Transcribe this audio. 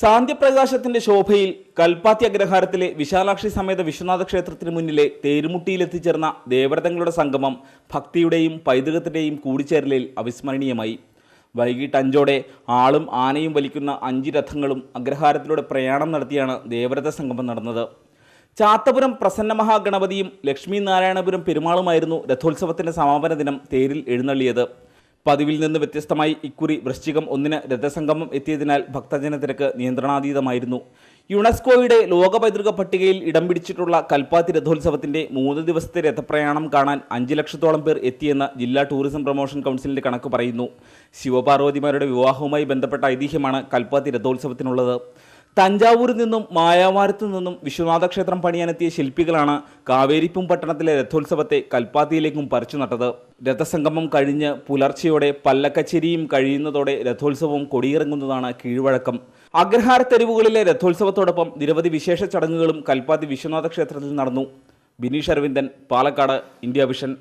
സാന്ധ്യപ്രകാശത്തിന്റെ ശോഭയിൽ കൽപ്പാത്തി അഗ്രഹാരത്തിലെ വിശാലാക്ഷി സമേത വിശ്വനാഥ ക്ഷേത്രത്തിന് മുന്നിലെ തേരുമുട്ടിയിലെത്തിച്ചേർന്ന ദേവരതങ്ങളുടെ സംഗമം ഭക്തിയുടെയും പൈതൃകത്തിന്റെയും കൂടിച്ചേരലിൽ അവിസ്മരണീയമായി. വൈകിട്ട് അഞ്ചോടെ ആളും ആനയും വലിക്കുന്ന അഞ്ച് രഥങ്ങളും അഗ്രഹാരത്തിലൂടെ പ്രയാണം നടത്തിയാണ് ദേവരഥ സംഗമം നടന്നത്. ചാത്തപുരം പ്രസന്ന മഹാഗണപതിയും ലക്ഷ്മി നാരായണപുരം പെരുമാളുമായിരുന്നു രഥോത്സവത്തിന്റെ സമാപന ദിനം തേരിൽ എഴുന്നള്ളിയത്. പതിവിൽ നിന്ന് വ്യത്യസ്തമായി ഇക്കുറി വൃശ്ചികം ഒന്നിന് രഥസംഗമം എത്തിയതിനാൽ ഭക്തജന തിരക്ക് നിയന്ത്രണാതീതമായിരുന്നു. യുണെസ്കോയുടെ ലോക പൈതൃക പട്ടികയിൽ ഇടം പിടിച്ചിട്ടുള്ള കൽപ്പാത്തി രഥോത്സവത്തിന്റെ മൂന്ന് ദിവസത്തെ രഥപ്രയാണം കാണാൻ അഞ്ച് ലക്ഷത്തോളം പേർ എത്തിയെന്ന് ജില്ലാ ടൂറിസം പ്രൊമോഷൻ കൗൺസിലിന്റെ കണക്ക് പറയുന്നു. ശിവപാർവതിമാരുടെ വിവാഹവുമായി ബന്ധപ്പെട്ട ഐതിഹ്യമാണ് കൽപ്പാത്തി രഥോത്സവത്തിനുള്ളത്. തഞ്ചാവൂരിൽ നിന്നും മായാവാരത്തു നിന്നും വിശ്വനാഥ ക്ഷേത്രം പണിയാനെത്തിയ ശില്പികളാണ് കാവേരിപ്പും പട്ടണത്തിലെ രഥോത്സവത്തെ കൽപ്പാത്തിയിലേക്കും പറിച്ചു നട്ടത്. രഥസംഗമം കഴിഞ്ഞ് പുലർച്ചയോടെ പല്ലക്കച്ചേരിയും കഴിയുന്നതോടെ രഥോത്സവവും കൊടിയിറങ്ങുന്നതാണ് കീഴ്വഴക്കം. അഗ്രഹാര തെരുവുകളിലെ രഥോത്സവത്തോടൊപ്പം നിരവധി വിശേഷ ചടങ്ങുകളും കൽപ്പാത്തി വിശ്വനാഥ ക്ഷേത്രത്തിൽ നടന്നു. Bineesh Aravindan Palakkad India Vision.